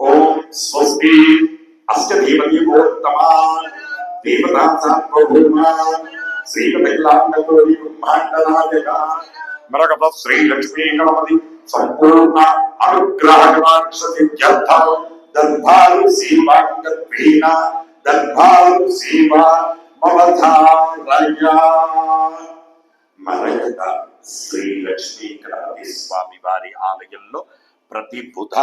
ओम स्वस्ति। अस्य देवदेवोत्तमान, देवतां सार्वभौमान श्रीमतकलाङ्गलोरि ब्रह्माण्डनायका मरकतः श्रीलक्ष्मीगणपति सम्पूर्ण अनुग्रहकमाक्षसिद्ध्यर्थं दर्भारु सेवाङ्गत्वेन दर्भारु सेवा मम धारया मरकता శ్రీ లక్ష్మీ గణపతి స్వామి వారి ఆలయంలో ప్రతి బుధ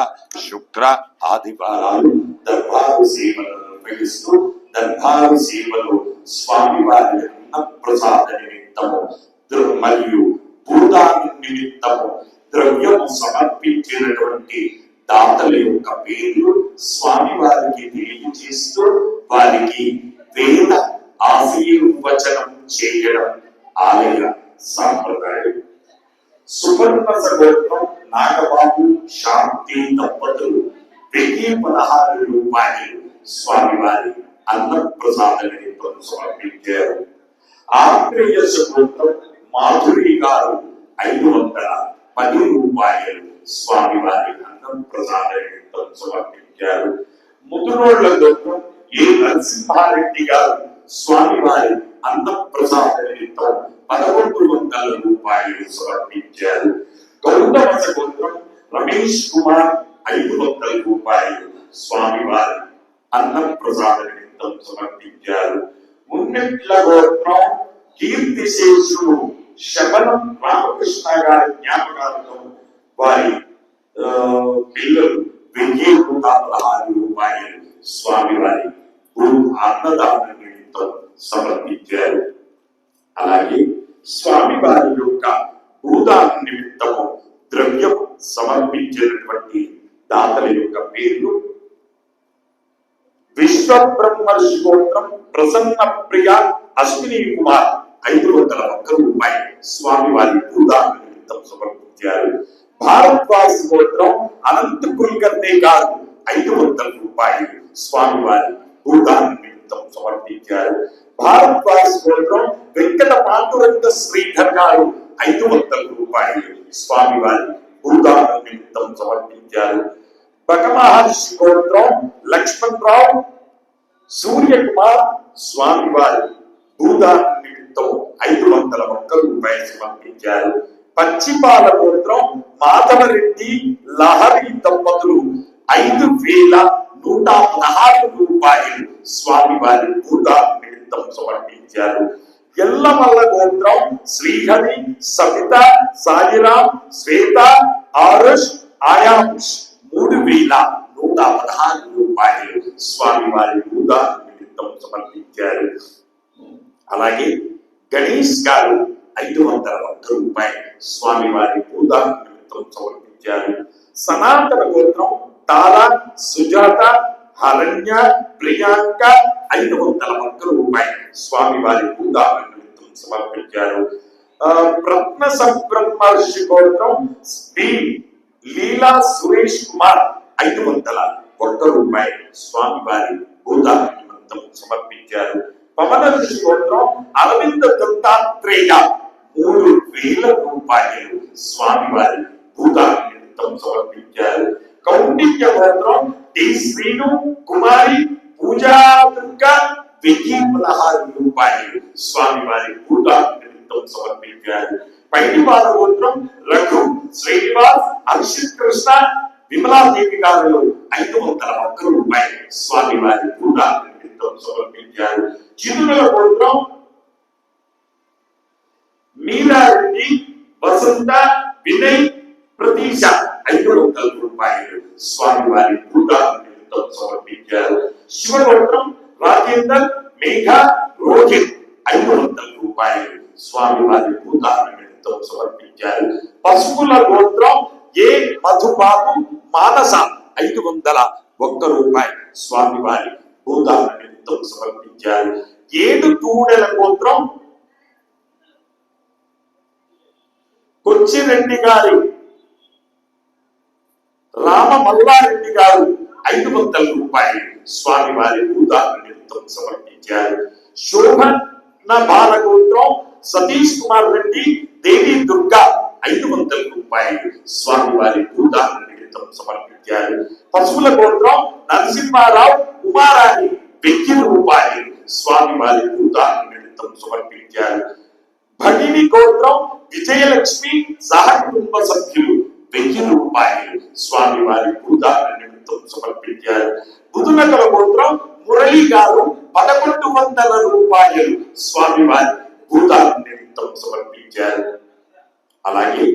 శుక్ర ఆదివారాలు దర్బారు సేవలు నిర్వహిస్తూ దర్బారు సేవలు స్వామి వారి ప్రసాద నిమిత్తము మరియు భూదాని నిమిత్తము ద్రవ్యం సమర్పించినటువంటి దాతల యొక్క పేర్లు స్వామి వారికి తెలియజేస్తూ వారికి వేద ఆశీర్వచనం చేయడం ఆలయ. సాంప్రదాయం. సువర్ణ గోత్రం నాగబాబు శాంతి దంపతులు వెయ్యి పదహారు రూపాయలు స్వామివారి అన్న ప్రసాద నిమిత్తం సమర్పించారు ఆత్రేయ గోత్రం మాధురి గారు ఐదు వందల పది రూపాయలు స్వామివారి అన్నం ప్రసాద నిమిత్తం సమర్పించారు ముదునోళ్ళ గోత్రం ఏ నరసింహారెడ్డి గారు స్వామివారి అన్న ప్రసాద నిమిత్తం పదకొండు వందల రూపాయలు సమర్పించారు. గౌతమ రమేష్ కుమార్ ఐదు వందల రూపాయలు స్వామివారి అన్నం ప్రసాద నిమిత్తం సమర్పించారు. మున్నెట్ల గోత్రం కీర్తిశేషుడు శబనం రామకృష్ణ గారి జ్ఞాపకార్థం వారి ఆ, పిల్లలు వెయ్యి నూట పదహారు రూపాయలు స్వామివారి గురు అన్నదాన నిమిత్తం సమర్పించారు. అలాగే స్వామి వారి యొక్క భూదాన నిమిత్తము ద్రవ్యం సమర్పించినటువంటి దాతల యొక్క పేర్లు. విశ్వ బ్రహ్మ స్తోత్రం ప్రసన్న ప్రియ అశ్విని కుమార్ ఐదు వందల ఒక్క రూపాయి స్వామి వారి భూదాన నిమిత్తం సమర్పించారు. భారద్వాజ్ స్తోత్రం అనంత కుల్కర్ణే గారు ఐదు వందల రూపాయలు స్వామి వారి భూదాన నిమిత్తం సమర్పించారు. భారద్వాజ్ గోత్రం వెంకట పాండురంగ శ్రీధర్ గారు ఐదు వందల రూపాయలు. స్వామివారి భూదాన నిమిత్తం సమర్పించారు. బకమహర్షి గోత్రం లక్ష్మణ్ రావు సూర్యకుమార్ స్వామివారి భూదాన నిమిత్తం ఐదు వందల ఒక్క రూపాయలు సమర్పించారు. పశ్చిమాల గోత్రం మాధవరెడ్డి లహరి దంపతులు ఐదు వేల నూట పదహారు రూపాయలు స్వామివారి భూదాన నిమిత్తం సమర్పించారు. ఎల్లమల్ల గోత్రం శ్రీహరి సవిత సాయిరామ్ శ్వేత ఆరుష్ ఆయాష్ మూడు వేల నూట పదహారు రూపాయలు స్వామివారి భూదాన నిమిత్తం సమర్పించారు. అలాగే గణేష్ గారు ఐదు వందల ఒక్క రూపాయలు స్వామివారి భూదాన నిమిత్తం సమర్పించారు. సనాతన గోత్రం తాలా సుజాత హరణ్య ప్రియాంక ఐదు వందల ఒక్క రూపాయలు స్వామివారి భూదాన సమర్పించారు. ప్రత్న రత్న సంబ్రహ్మర్షి గోత్రం శ్రీ లీలా సురేష్ కుమార్ ఐదు వందల ఒక్క రూపాయలు స్వామివారి భూదాన నిమిత్తం సమర్పించారు. పవన ఋషి గోత్రం అరవింద దత్తాత్రేయ మూడు వేల రూపాయలు స్వామివారి భూదాన నిమిత్తం సమర్పించారు. కౌండిన్య గోత్రం టి శ్రీను కుమారి పూజా దుర్గా వెయ్యి పదహారు రూపాయలు స్వామివారి భూదాన నిమిత్తం సమర్పించారు పైడివాల గోత్రం రఘు శ్రీనివాస్ హర్షిత్ కృష్ణ విమలాదేవి గారు ఐదు వందల ఒక్క రూపాయలు స్వామివారి భూదాన నిమిత్తం సమర్పించారు చిరుల గోత్రం మీరారెడ్డి వసంత వినయ్ ప్రతీష ఐదు వందల రూపాయలు స్వామి వారి నిమిత్తం సమర్పించారు. శివగోత్రం రాజేందర్ మేఘ రోహిత్ ఐదు వందల రూపాయలు స్వామివారి భూదాన నిమిత్తం సమర్పించారు. పశువుల గోత్రం ఏ మధుబాబు మానస ఐదు వందల ఒక్క రూపాయి స్వామివారి భూదాన నిమిత్తం సమర్పించారు. ఏడు తూడెల గోత్రం కొచ్చిరెడ్డి గారి రామ మల్లారెడ్డి గారు ఐదు వందల రూపాయలు స్వామివారి భూదాన నిమిత్తం సమర్పించారు. శోభన బాలగోత్రం సతీష్ కుమార్ రెడ్డి దేవి దుర్గా ఐదు వందల రూపాయలు స్వామి వారి భూదాన నిమిత్తం సమర్పించారు. పశువుల గోత్రం నరసింహారావు ఉమారాణి వెయ్యి రూపాయలు స్వామి వారి భూదాన నిమిత్తం సమర్పించారు. భగిని గోత్రం విజయలక్ష్మి సహ కుటుంబ సభ్యులు వెయ్యి రూపాయలు స్వామి వారి భూదాన నిమిత్తం సమర్పించారు. బుధునకల గోత్రం మురళి గారు పదకొండు వందల రూపాయలు స్వామి వారి భూదాన నిమిత్తం సమర్పించారు. అలాగే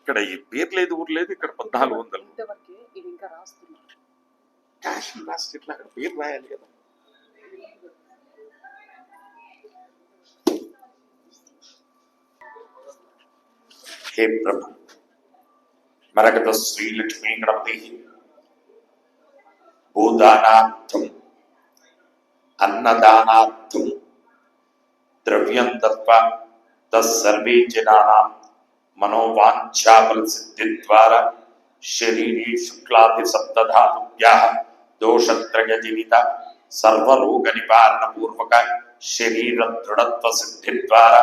ఇక్కడ ఈ పేరు లేదు ఊరు లేదు ఇక్కడ పద్నాలుగు వందలు. రాసి ఇట్లా అక్కడ పేరు రాయాలి కదా. हे प्रभु मरकत श्री लक्ष्मी गणपति भूदानार्थम, अन्नदानार्थम द्रव्यम दत्वा तत्सर्वे जनानां मनोवाञ्छाबल सिद्धिद्वारा शरीरे शुक्लादि सप्तधातुभ्यः दोषत्रयजनित सर्वरोगनिवारणपूर्वक शरीरदृढत्वसिद्धिद्वारा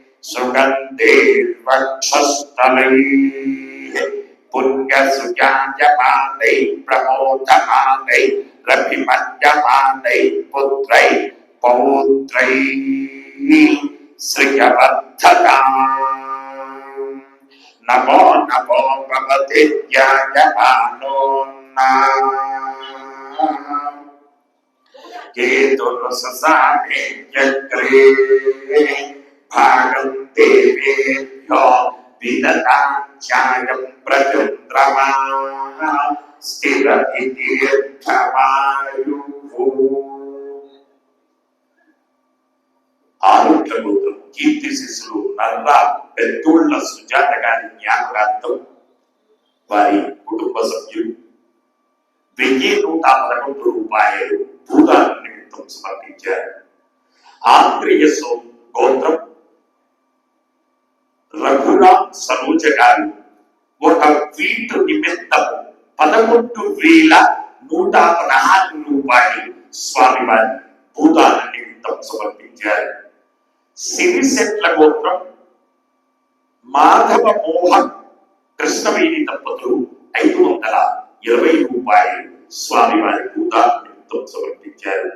ఓం బ్రహ్మాయురాయుర్భవ ఆయురాయుర్భవ ఇమే శ్రియే పద్మహస్తే సుగంధే వక్షస్థలై పుణ్యసుజాయమానై ప్రమోదమానై రభిమన్యమానై పుత్రై పౌత్రై శ్రియవర్ధతా నమో నమో భాగం దేవేభ్యో స్థిర ఇతీర్థమాయు గోత్రం కీర్తి శిశులు నర్ర పెద్దోళ్ళ సుజాత గారి జ్ఞాపకార్థం వారి కుటుంబ సభ్యులు వెయ్యి నూట పదకొండు రూపాయలు భూదాన నిమిత్తం సమర్పించారు ఆంధ్రియ గోత్రం రఘురామ్ సరోజ గారు ఒక ట్వీట్ నిమిత్తం పదకొండు వేల నూట పదహారు రూపాయలు స్వామివారి భూదాన నిమిత్తం సమర్పించారు. సిరిసెట్ల గోత్రం మాధవ మోహన్ కృష్ణవేణి దంపతులు ఐదు వందల ఇరవై రూపాయలు స్వామివారి భూదాన నిమిత్తం సమర్పించారు.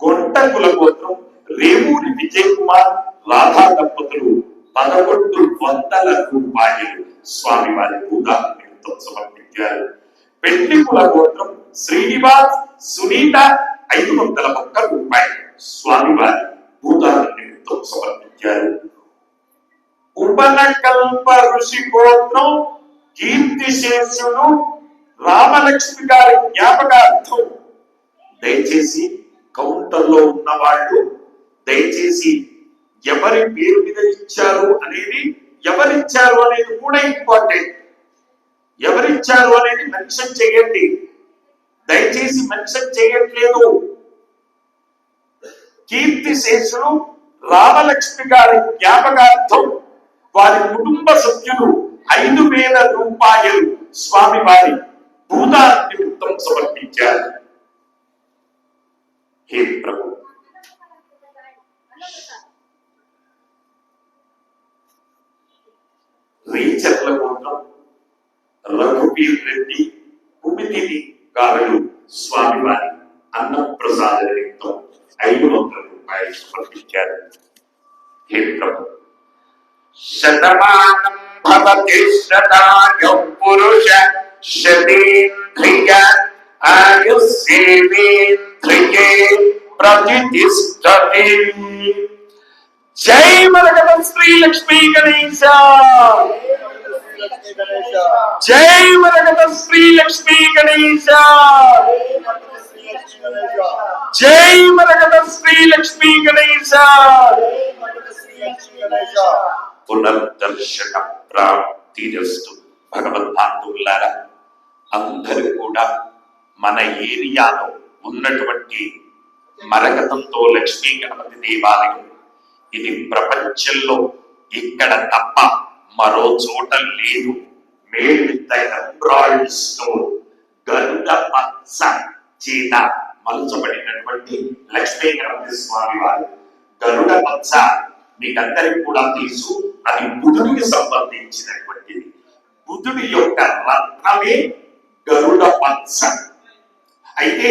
గొంటకుల గోత్రం రేవూరి విజయ్ కుమార్ రాధా దంపతులు పదకొండు వందల రూపాయలు స్వామివారి భూదాన నిమిత్తం సమర్పించారు పెళ్ళికుల గోత్రం శ్రీనివాస్ సునీత ఐదు వందల ఒక్క రూపాయలు స్వామివారి భూదాన నిమిత్తం సమర్పించారు ఉపనకల్ప ఋషి గోత్రం కీర్తిశేషుడు రామలక్ష్మి గారి జ్ఞాపకార్థం. దయచేసి కౌంటర్లో ఉన్న వాళ్ళు దయచేసి ఎవరి పేరు మీద ఇచ్చారు అనేది ఎవరిచ్చారు అనేది కూడా ఇంపార్టెంట్. ఎవరిచ్చారు అనేది మెన్షన్ చేయండి. దయచేసి మెన్షన్ చేయట్లేదు. కీర్తి శేషులు రామలక్ష్మి గారి జ్ఞాపకార్థం వారి కుటుంబ సభ్యులు ఐదు వేల రూపాయలు స్వామి వారి భూదాన నిమిత్తం సమర్పించారు. హే ప్రభు! రీచర్ల కోసం రఘువీర్ రెడ్డి కుమితిని గారు స్వామివారి అన్న ప్రసాద నిమిత్తం ఐదు వందల రూపాయలు సమర్పించారు. హే ప్రభు! శతమానం భవతి శతాయం పురుష శతేంద్రియ ఆయుస్సేవేంద్రియే ప్రతిష్టతి. జై మరగత శ్రీ లక్ష్మీ గణేశ! జై మరగత శ్రీ లక్ష్మీ గణేశ! జై మరగద శ్రీ లక్ష్మీ గణేశ! జై మగధ శ్రీ లక్ష్మీ పునర్దర్శన ప్రాప్తిరస్తు భగవద్భాంతువులారా అందరూ కూడా మన ఏరియాలో ఉన్నటువంటి మరకతంతో లక్ష్మీ గణపతి దేవాలయం ఇది ప్రపంచంలో ఇక్కడ తప్ప మరో చోట లేదు. మేడ్ విత్ ఎంబ్రాయిడ్ స్టోన్ గరుడ మత్స చేత మలుచబడినటువంటి లక్ష్మీ గణపతి స్వామి వారు. గరుడ పచ్చ మీకందరికి కూడా తెలుసు. అది బుధుడికి సంబంధించినటువంటిది. బుధుడి యొక్క రత్నమే గరుడ పచ్చ. అయితే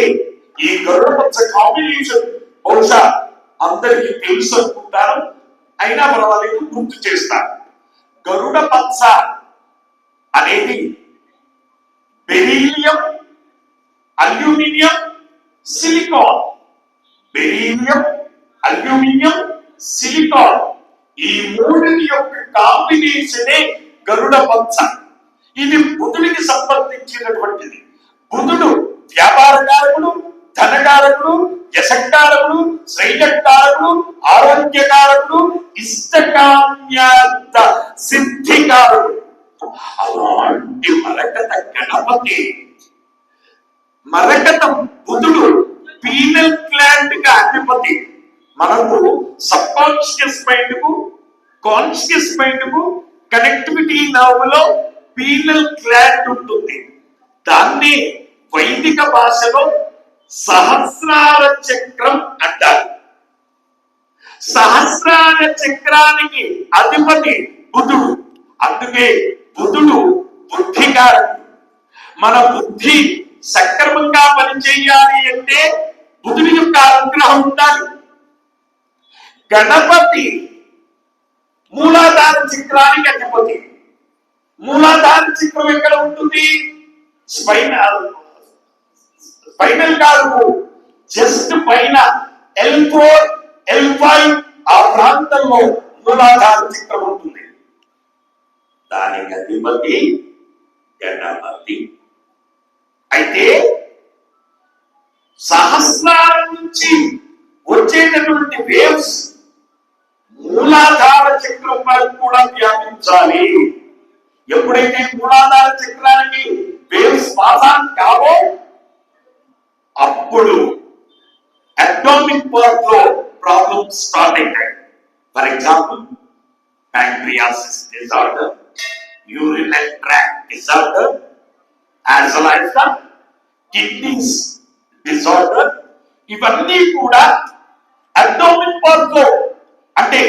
ఈ గరుడ పచ్చ కాంబినేషన్ బహుశా అందరికీ తెలుసు అనుకుంటారు. అయినా పర్వాలేదు గుర్తు చేస్తారు. గరుడ మత్స అనేది beryllium aluminium silicon. Beryllium aluminium silicon. ఈ మూడిటి యొక్క కాంబినేషనే గరుడ పంచ ఇది బుధుడికి సంబంధించినటువంటిది. బుధుడు వ్యాపారకారకుడు ధనకారకుడు యశకారకుడు శ్రైయకారకుడు ఆరోగ్యకారకుడు ఇష్టకామ్యార్థ సిద్ధికారకుడు అలాంటి మరకత గణపతి. మరకత బుధుడు పీనల్ గ్లాండ్గా అధిపతి. మనకు సబ్ కాన్షియస్ మైండ్కు కాన్షియస్ మైండ్కు కనెక్టివిటీ నవ్వులో పీనల్ గ్లాండ్ ఉంటుంది. దాన్ని వైదిక భాషలో సహస్రాల చక్రం అంటారు. సహస్రాల చక్రానికి అధిపతి బుధుడు. అందుకే బుధుడు బుద్ధికారకుడు మన బుద్ధి సక్రమంగా పనిచేయాలి అంటే బుధుడి యొక్క అనుగ్రహం ఉండాలి. గణపతి మూలాధార చక్రానికి అధిపతి. మూలాధార చక్రం ఎక్కడ ఉంటుంది? స్పైనల్ ఫైనల్ కాదు. జస్ట్ పైన ఎల్ ఫోర్ ఎల్ ఫైవ్ ఆ ప్రాంతంలో మూలాధార చిత్రం ఉంటుంది. దానికి అధిపతి గణపతి అయితే సహస్రాల నుంచి వచ్చేటటువంటి వేవ్స్ మూలాధార చక్రం వరకు కూడా వ్యాపించాలి. ఎప్పుడైతే మూలాధార చక్రానికి వేవ్స్ పాసాన్ కావో అప్పుడు అబ్డామిక్ పార్ట్లో ప్రాబ్లమ్స్ స్టార్ట్ అయ్యాయి for example pancreases disorder urinal tract disorder as well as kidneys disorder ఇవన్నీ కూడా అబ్డామిన్ పార్ట్లో అంటే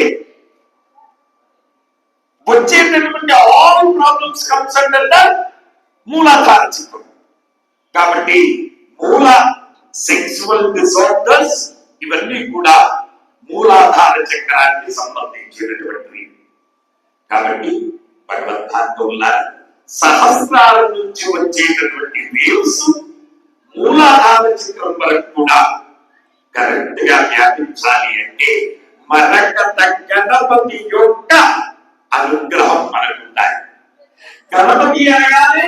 వచ్చేటటువంటి ఆల్ ప్రాబ్లమ్స్ కన్సర్న్ అంటే మూలాధార చిత్రం. కాబట్టి మూల సెక్సువల్ డిసార్డర్స్ ఇవన్నీ కూడా మూలాధార చక్రానికి సంబంధించినటువంటివి. కాబట్టి భగవద్ధాంతుల సహస్రాల నుంచి వచ్చేటటువంటి వేవ్స్ మూలాధార చక్రం వరకు కూడా కరెక్ట్గా వ్యాపించాలి అంటే మరకత గణపతి యొక్క అనుగ్రహం మనకుండాలి గణపతి అనగానే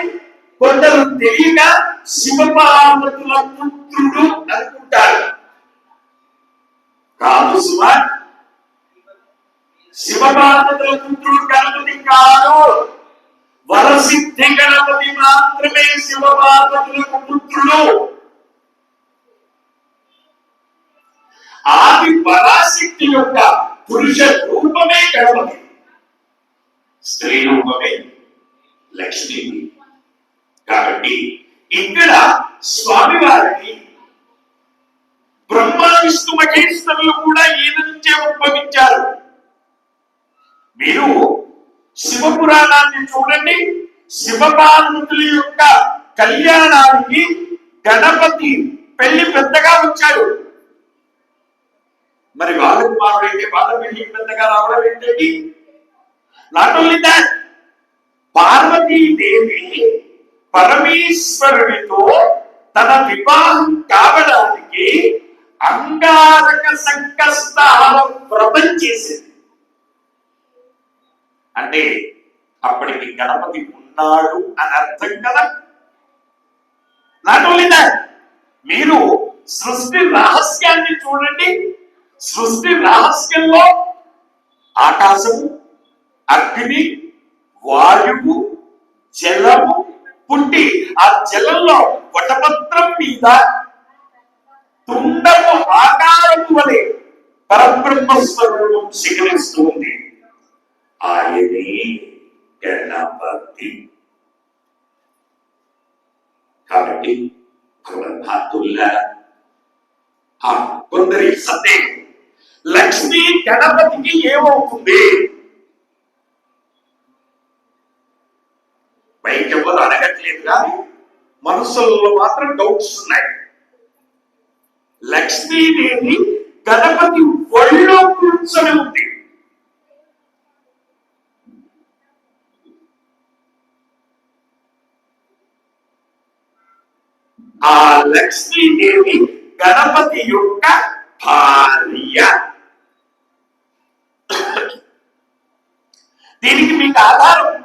కొందరు తెలియక శివపార్వతుల పుత్రుడు అనుకుంటారు కాదు శివ శివపార్వతుల పుత్రుడు గణపతి కాదు. వరసిద్ధి గణపతి మాత్రమే శివపార్వతులకు పుత్రుడు ఆది పరాశక్తి యొక్క పురుష రూపమే గణపతి. స్త్రీ రూపమే లక్ష్మీ కాబట్టి ఇక్కడ స్వామివారిని బ్రహ్మ విష్ణు మహేశ్వరులు కూడా ఈయన నుంచే ఉద్భవించారు. మీరు శివపురాణాన్ని చూడండి. శివపార్వతుల యొక్క కళ్యాణానికి గణపతి పెళ్ళి పెద్దగా వచ్చాడు. మరి వాళ్ళ కుమారుడైతే వాళ్ళ పెళ్ళి పెద్దగా రావడం ఏంటండి? నాట్ ఓన్లీ దాట్ పార్వతీదేవి పరమేశ్వరునితో తన వివాహం కావడానికి అంగారక సంకస్తాల వ్రతం చేసింది. అంటే అప్పటికి గణపతి ఉన్నాడు అని అర్థం కదా? నాట్ ఓన్లీ దాట్ మీరు సృష్టి రహస్యాన్ని చూడండి. సృష్టి రహస్యంలో ఆకాశము అగ్ని వాయువు జలము పుట్టి ఆ జలంలో వటపత్రం మీద తుండము ఆకారం వలె పరబ్రహ్మ స్వరూపం శిఖరిస్తూ ఉంది. ఆయని గణపతి కాబట్టి భగవద్భాతుల్లా ఆ కొందరి సందేహం లక్ష్మి గణపతికి ఏమవుతుంది? ఎవరు అడగట్లేదు కానీ మనసుల్లో మాత్రం డౌట్స్ ఉన్నాయి. లక్ష్మీదేవి గణపతి ఒళ్ళో కూర్చొని ఉంది. ఆ లక్ష్మీదేవి గణపతి యొక్క భార్య. దీనికి మీకు ఆధారం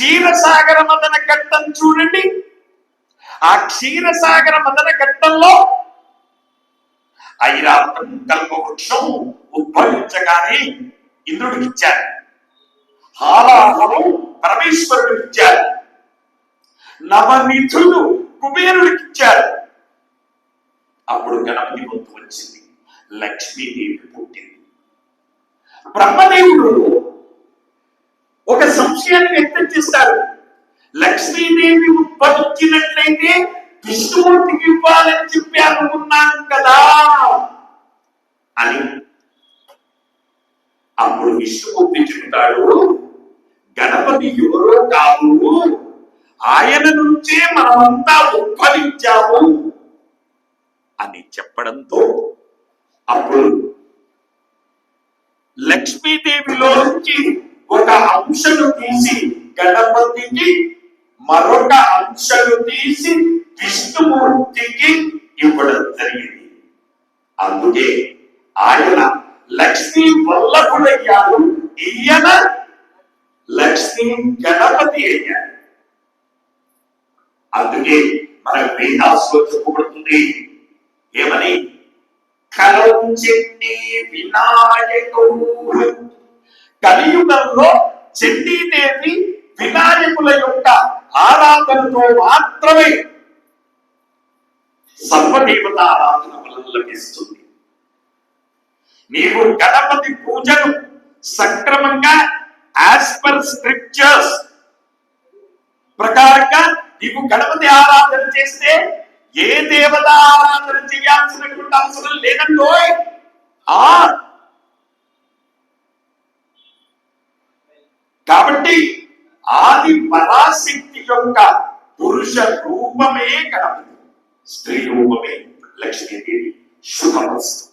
క్షీరసాగర మదన ఘట్టం చూడండి. ఆ క్షీరసాగర మదన ఘట్టంలో ఐరావతం కల్పవృక్షం ఉద్భవించగానే ఇంద్రుడికి ఇచ్చారు. హాలాహలం పరమేశ్వరుడికి ఇచ్చారు. నవనిధులు కుబేరుడికి ఇచ్చారు. అప్పుడు గణపతి వంతు వచ్చింది. లక్ష్మీదేవి పుట్టింది. బ్రహ్మదేవుడు సంశయాన్ని వ్యక్తం చేస్తారు లక్ష్మీదేవి ఉద్భవించినట్లయితే విష్ణుమూర్తికి ఇవ్వాలని చెప్పి అనుకున్నాను కదా. అని అప్పుడు విష్ణుమూర్తి చెబుతాడు గణపతి ఎవరో కాదు ఆయన నుంచే మనమంతా ఉద్భవించాము అని చెప్పడంతో అప్పుడు లక్ష్మీదేవిలో నుంచి ఒక అంశను తీసి గణపతికి మరొక అంశను తీసి విష్ణుమూర్తికి ఇవ్వడం జరిగింది. అందుకే ఆయన లక్ష్మీ వల్లభుడయ్యాడు. ఈయన లక్ష్మీ గణపతి అయ్యారు అందుకే మన వేదాసులో చెప్పబడుతుంది ఏమని? కలంచెట్టి వినాయకుడు. కలియుగంలో చండీదేవి వినాయకుల యొక్క ఆరాధనతో మాత్రమే సర్వదేవత ఆరాధన వలన లభిస్తుంది. నీవు గణపతి పూజను సక్రమంగా యాజ్ పర్ స్క్రిప్చర్స్ ప్రకారంగా నీవు గణపతి ఆరాధన చేస్తే ఏ దేవత ఆరాధన చేయాల్సినటువంటి అవసరం లేదండోయ్. ఆ కాబట్టి ఆది పరాశక్తి యొక్క పురుష రూపమే గణపతి స్త్రీ రూపమే లక్ష్మీదేవి శుభమస్తు.